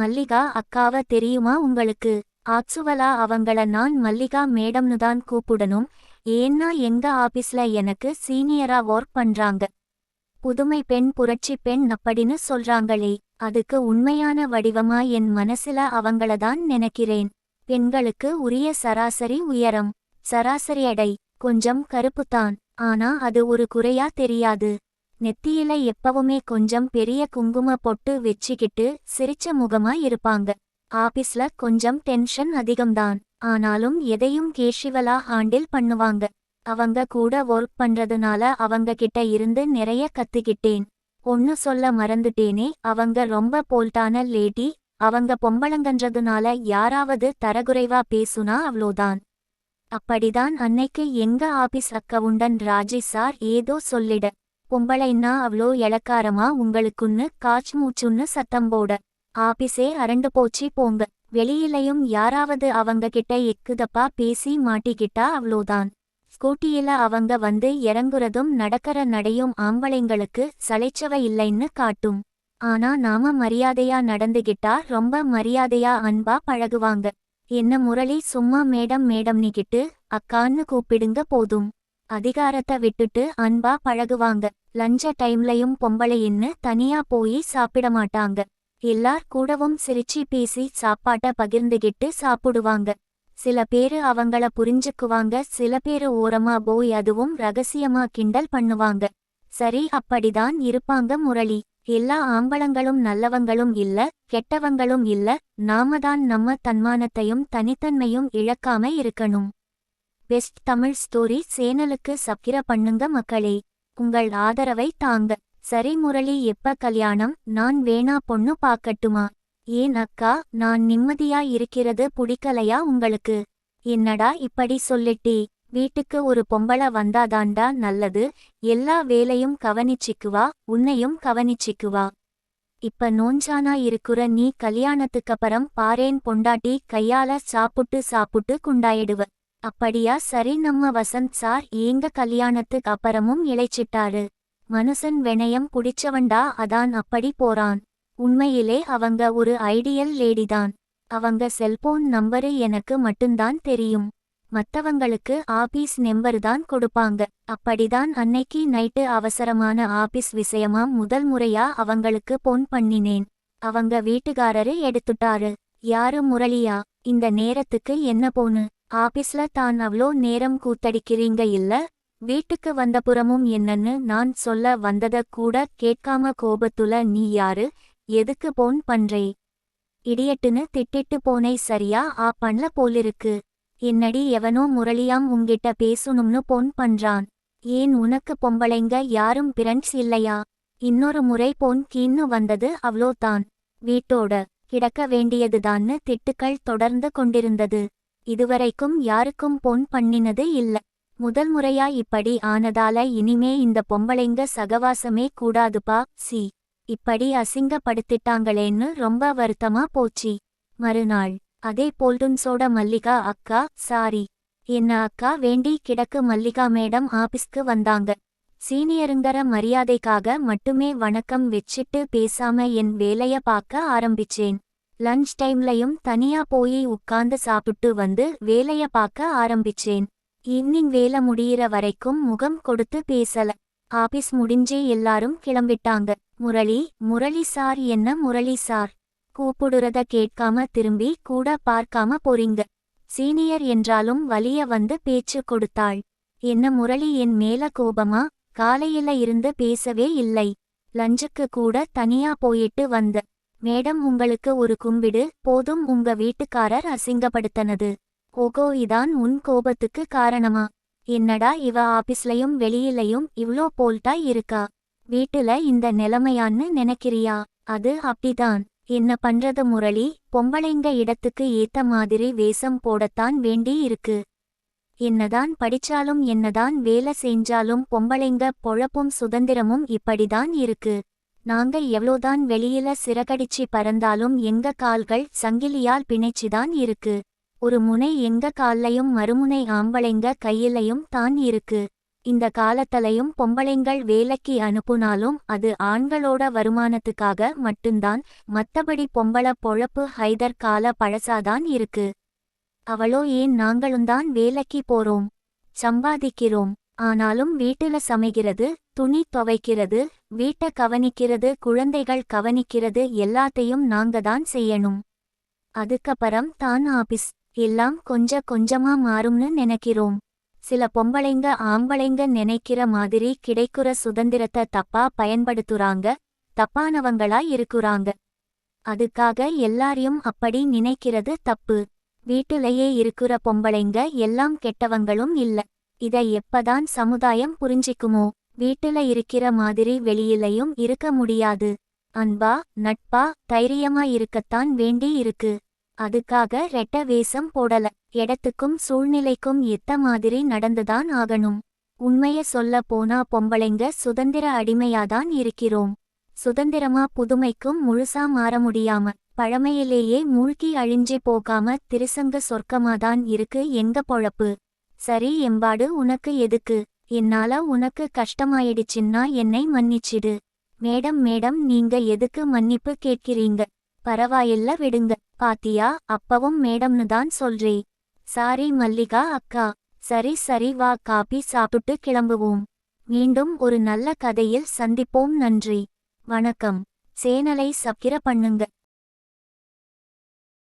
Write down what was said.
மல்லிகா அக்காவ தெரியுமா உங்களுக்கு? ஆக்சுவலா அவங்கள நான் மல்லிகா மேடம்னு தான் கூப்பிடணும். ஏன்னா எங்க ஆபீஸ்ல எனக்கு சீனியரா ஒர்க் பண்றாங்க. புதுமை பெண் புரட்சி பெண் அப்படின்னு சொல்றாங்களே. அதுக்கு உண்மையான வடிவமா என் மனசுல அவங்கள தான் நினைக்கிறேன். பெண்களுக்கு உரிய சராசரி உயரம். சராசரி எடை கொஞ்சம் கருப்புத்தான். ஆனா அது ஒரு குறையா தெரியாது. நெத்தியில எப்பவுமே கொஞ்சம் பெரிய குங்கும பொட்டு வச்சுக்கிட்டு சிரிச்ச முகமா இருப்பாங்க. ஆபீஸ்ல கொஞ்சம் டென்ஷன் அதிகம்தான். ஆனாலும் எதையும் கேஷிவலா ஹாண்டில் பண்ணுவாங்க. அவங்க கூட ஒர்க் பண்றதுனால அவங்க கிட்ட இருந்து நிறைய கத்துக்கிட்டேன். ஒன்னு சொல்ல மறந்துட்டேனே அவங்க ரொம்ப போல்ட்டான லேடி. அவங்க பொம்பளங்கன்றதுனால யாராவது தரகுறைவா பேசுனா அவ்ளோதான். அப்படிதான் அன்னைக்கு எங்க ஆபீஸ் அக்கவுண்டன் ராஜி சார் ஏதோ சொல்லிட பொம்பளைன்னா அவ்ளோ எளக்காரமா உங்களுக்குன்னு காச் மூச்சுன்னு சத்தம் போட. ஆபீஸே அரண்டு போச்சு போங்க. வெளியிலையும் யாராவது அவங்க கிட்ட எக்குதப்பா பேசி மாட்டிக்கிட்டா அவ்ளோதான். ஸ்கூட்டியில அவங்க வந்து இறங்குறதும் நடக்கற நடையும் ஆம்பளைங்களுக்கு சளைச்சவ இல்லைன்னு காட்டும். ஆனா நாம மரியாதையா நடந்துகிட்டா ரொம்ப மரியாதையா அன்பா பழகுவாங்க. என்ன முரளி சும்மா மேடம் மேடம்னிக்கிட்டு அக்கான்னு கூப்பிடுங்க போதும். அதிகாரத்தை விட்டுட்டு அன்பா பழகுவாங்க. லஞ்ச டைம்லயும் பொம்பளையின்னு தனியா போய் சாப்பிட மாட்டாங்க. எல்லார் கூடவும் சிரிச்சு பேசி சாப்பாட்ட பகிர்ந்துகிட்டு சாப்பிடுவாங்க. சில பேரு அவங்கள புரிஞ்சுக்குவாங்க சில பேரு ஓரமா போய் அதுவும் ரகசியமா கிண்டல் பண்ணுவாங்க. சரி அப்படிதான் இருப்பாங்க முரளி. எல்லா ஆம்பளங்களும் நல்லவங்களும் இல்ல கெட்டவங்களும் இல்ல நாம தான் நம்ம தன்மானத்தையும் தனித்தன்மையும் இழக்காம இருக்கணும். பெஸ்ட் தமிழ் ஸ்டோரி சேனலுக்கு சப்கிர பண்ணுங்க மக்களே. உங்கள் ஆதரவை தாங்க. சரி முரளி எப்ப கல்யாணம்? நான் வேணா பொண்ணு பாக்கட்டுமா? ஏன் அக்கா நான் நிம்மதியா இருக்கிறது புடிக்கலையா உங்களுக்கு? என்னடா இப்படி சொல்லிட்டி? வீட்டுக்கு ஒரு பொம்பள வந்தாதாண்டா நல்லது. எல்லா வேலையும் கவனிச்சிக்குவா உன்னையும் கவனிச்சிக்குவா. இப்ப நோஞ்சானா இருக்குற நீ கல்யாணத்துக்கப்புறம் பாரேன் பொண்டாட்டி கையால சாப்புட்டு சாப்புட்டு குண்டாயிடுவ. அப்படியா? சரி நம்ம வசந்த் சார் ஏங்க கல்யாணத்துக்கு அப்புறமும் இழைச்சிட்டாரு? மனுஷன் வெனயம் புடிச்சவன்டா அதான் அப்படி போறான். உண்மையிலே அவங்க ஒரு ஐடியல் லேடிதான். அவங்க செல்போன் நம்பரு எனக்கு மட்டும்தான் தெரியும். மத்தவங்களுக்கு ஆபீஸ் நெம்பர் தான் கொடுப்பாங்க. அப்படிதான் அன்னைக்கு நைட்டு அவசரமான ஆபீஸ் விஷயமா முதல் முறையா அவங்களுக்கு போன் பண்ணினேன். அவங்க வீட்டுக்காரரு எடுத்துட்டாரு. யாரு முரளியா? இந்த நேரத்துக்கு என்ன போனு ஆபீஸ்ல தான் அவ்ளோ நேரம் கூத்தடிக்கிறீங்க இல்ல? வீட்டுக்கு வந்தபுறமும் என்னன்னு நான் சொல்ல வந்தத கூட கேட்காம கோபத்துல நீ யாரு? எதுக்கு போன் பண்றே? இடியட்டுன்னு திட்டிட்டு போனை சரியா? ஆ பண்ணல போலிருக்கு. என்னடி எவனோ முரளியாம் உங்கிட்ட பேசணும்னு போன் பண்றான். ஏன் உனக்கு பொம்பளைங்க யாரும் பிரண்ட்ஸ் இல்லையா? இன்னொரு முறை போன் கீன்னு வந்தது அவ்வளோதான் வீட்டோட கிடக்க வேண்டியதுதான்னு திட்டுக்கள் தொடர்ந்து கொண்டிருந்தது. இதுவரைக்கும் யாருக்கும் போன் பண்ணினது இல்ல. முதல் முறையா இப்படி ஆனதால இனிமே இந்த பொம்பளைங்க சகவாசமே கூடாதுப்பா சி. இப்படி அசிங்கப்படுத்திட்டாங்களேன்னு ரொம்ப வருத்தமா போச்சு. மறுநாள் அதே போல்டுன்ஸோட மல்லிகா அக்கா சாரி. என்ன அக்கா வேண்டி கிடக்கு மல்லிகா மேடம் ஆபீஸ்க்கு வந்தாங்க. சீனியருங்கற மரியாதைக்காக மட்டுமே வணக்கம் வச்சிட்டு பேசாம என் வேலைய பார்க்க ஆரம்பிச்சேன். லஞ்ச் டைம்லயும் தனியா போய் உட்கார்ந்து சாப்பிட்டு வந்து வேலைய பார்க்க ஆரம்பிச்சேன். ஈவினிங் வேலை முடியிற வரைக்கும் முகம் கொடுத்து பேசல. ஆபீஸ் முடிஞ்சே எல்லாரும் கிளம்பிட்டாங்க. முரளி முரளி சார் என்ன முரளி சார்? கூப்பிடுறத கேட்காம திரும்பி கூட பார்க்காம போறீங்க. சீனியர் என்றாலும் வலிய வந்து பேச்சு கொடுத்தாள். என்ன முரளி என் மேல கோபமா? காலையில இருந்து பேசவே இல்லை. லஞ்சுக்கு கூட தனியா போயிட்டு வந்த மேடம் உங்களுக்கு ஒரு கும்பிடு போதும் உங்க வீட்டுக்காரர் அசிங்கப்படுத்தனது. ஓகோ இதான் உன் கோபத்துக்கு காரணமா? என்னடா இவ ஆபீஸ்லயும் வெளியிலயும் இவ்ளோ போல்ட்டா இருக்கா? வீட்டுல இந்த நிலைமையான்னு நினைக்கிறியா? அது அப்படிதான். என்ன பண்றது முரளி? பொம்பளைங்க இடத்துக்கு ஏத்த மாதிரி வேஷம் போடத்தான் வேண்டி இருக்கு. என்னதான் படிச்சாலும் என்னதான் வேலை செஞ்சாலும் பொம்பளைங்க பொழப்பும் சுதந்திரமும் இப்படிதான் இருக்கு. நாங்க எவ்வளோதான் வெளியில சிறகடிச்சு பறந்தாலும் எங்க கால்கள் சங்கிலியால் பிணைச்சுதான் இருக்கு. ஒரு முனை எங்க கால்லையும் மறுமுனை ஆம்பளைங்க கையிலையும் தான் இருக்கு. இந்த காலத்தலையும் பொம்பளைங்கள் வேலைக்கு அனுப்புனாலும் அது ஆண்களோட வருமானத்துக்காக மட்டும்தான். மத்தபடி பொம்பள பொழப்பு ஹைதர் கால பழசாதான் இருக்கு. அவளோ ஏன் நாங்களும்தான் வேலைக்கு போறோம்? சம்பாதிக்கிறோம். ஆனாலும் வீட்டுல சமைகிறது துணி துவைக்கிறது வீட்டை கவனிக்கிறது குழந்தைகள் கவனிக்கிறது எல்லாத்தையும் நாங்க தான் செய்யணும். அதுக்கப்புறம் தான் ஆபீஸ். எல்லாம் கொஞ்ச கொஞ்சமா மாறும்னு நினைக்கிறோம். சில பொம்பளைங்க ஆம்பளைங்க நினைக்கிற மாதிரி கிடைக்குற சுதந்திரத்தை தப்பா பயன்படுத்துறாங்க தப்பானவங்களா இருக்குறாங்க. அதுக்காக எல்லாரையும் அப்படி நினைக்கிறது தப்பு. வீட்டுலயே இருக்குற பொம்பளைங்க எல்லாம் கெட்டவங்களும் இல்ல. இத எப்பதான் சமுதாயம் புரிஞ்சிக்குமோ? வீட்டுல இருக்கிற மாதிரி வெளியிலையும் இருக்க முடியாது. அன்பா நட்பா தைரியமா இருக்கத்தான் வேண்டி இருக்கு. அதுக்காக ரெட்ட வேஷம் போடல. இடத்துக்கும் சூழ்நிலைக்கும் எத்த மாதிரி நடந்துதான் ஆகணும். உண்மைய சொல்ல போனா பொம்பளைங்க சுதந்திர அடிமையாதான் இருக்கிறோம். சுதந்திரமா புதுமைக்கும் முழுசா மாற முடியாம பழமையிலேயே மூழ்கி அழிஞ்சே போகாம திருசங்க சொர்க்கமாதான் இருக்கு எங்க பொழப்பு? சரி எம்பாடு உனக்கு எதுக்கு? என்னால உனக்கு கஷ்டமாயிடுச்சுன்னா என்னை மன்னிச்சிடு. மேடம் மேடம் நீங்க எதுக்கு மன்னிப்பு கேட்கிறீங்க? பரவாயில்ல விடுங்க. பாத்தியா அப்பவும் மேடம்னு தான் சொல்றே. சாரி மல்லிகா அக்கா. சரி சரி வா காபி சாப்பிட்டு கிளம்புவோம். மீண்டும் ஒரு நல்ல கதையில் சந்திப்போம் நன்றி. வணக்கம். சேனலை சப்கிர பண்ணுங்க.